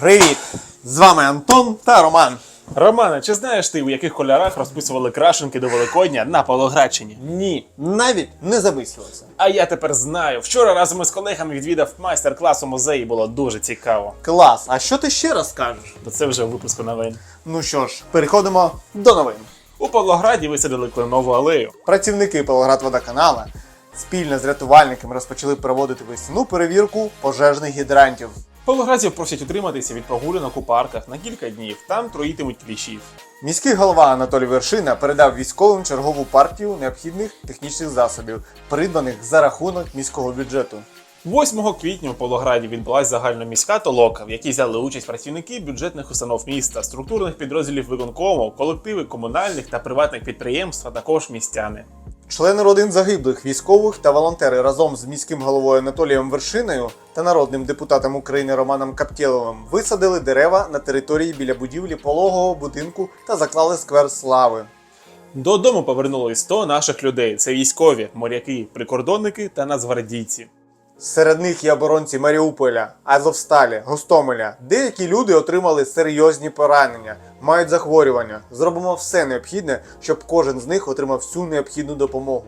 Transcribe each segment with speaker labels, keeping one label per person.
Speaker 1: Привіт! З вами Антон та Роман.
Speaker 2: Романе, чи знаєш ти, у яких кольорах розписували крашенки до Великодня на Павлоградщині?
Speaker 1: Ні, навіть не замислювався.
Speaker 2: А я тепер знаю. Вчора разом із колегами відвідав майстер-клас у музеї, було дуже цікаво.
Speaker 1: Клас, а що ти ще раз скажеш?
Speaker 2: То це вже в випуску новин.
Speaker 1: Ну що ж, переходимо до новин.
Speaker 2: У Павлограді висадили кленову алею.
Speaker 1: Працівники Павлоградводоканала спільно з рятувальниками розпочали проводити весняну перевірку пожежних гідрантів.
Speaker 2: Павлоградців просять утриматися від прогулянок у парках на кілька днів. Там троїтимуть кліщів.
Speaker 1: Міський голова Анатолій Вершина передав військовим чергову партію необхідних технічних засобів, придбаних за рахунок міського бюджету.
Speaker 2: 8 квітня у Павлограді відбулася загальноміська толока, в якій взяли участь працівники бюджетних установ міста, структурних підрозділів виконкому, колективи комунальних та приватних підприємств, а також містяни.
Speaker 1: Члени родин загиблих військових та волонтери разом з міським головою Анатолієм Вершиною та народним депутатом України Романом Каптєловим висадили дерева на території біля будівлі пологового будинку та заклали сквер слави.
Speaker 2: Додому повернули 100 наших людей: це військові, моряки, прикордонники та нацгвардійці.
Speaker 1: Серед них є оборонці Маріуполя, Азовсталі, Гостомеля. Деякі люди отримали серйозні поранення, мають захворювання. Зробимо все необхідне, щоб кожен з них отримав всю необхідну допомогу.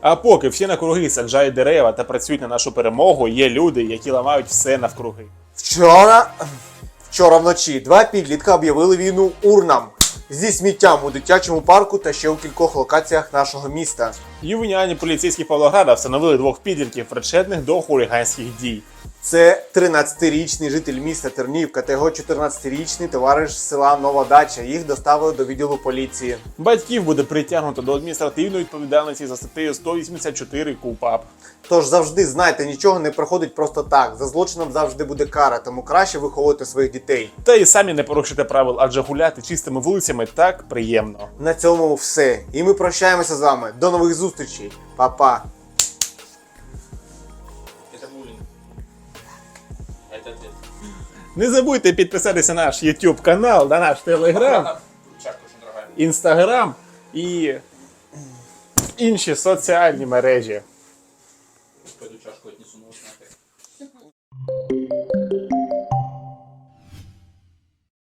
Speaker 2: А поки всі навкруги саджають дерева та працюють на нашу перемогу, є люди, які ламають все навкруги.
Speaker 1: Вчора. Вчора вночі два підлітка об'явили війну урнам зі сміттям у дитячому парку та ще у кількох локаціях нашого міста.
Speaker 2: Ювеніальні поліцейські Павлограда встановили двох підлітків, причетних до хуліганських дій.
Speaker 1: Це 13-річний житель міста Тернівка та його 14-річний товариш з села Нова Дача. Їх доставили до відділу поліції.
Speaker 2: Батьків буде притягнуто до адміністративної відповідальності за статтею 184 КУПАП.
Speaker 1: Тож завжди знайте, нічого не проходить просто так. За злочином завжди буде кара, тому краще виховувати своїх дітей.
Speaker 2: Та і самі не порушуйте правил, адже гуляти чистими вулицями так приємно.
Speaker 1: На цьому все. І ми прощаємося з вами. До нових зустрічей. Па-па.
Speaker 2: Не забудьте підписатися на наш YouTube канал, на наш Telegram,
Speaker 3: Інстаграм.
Speaker 2: Instagram і інші соціальні мережі.
Speaker 3: Пойду чашку вот нахуй.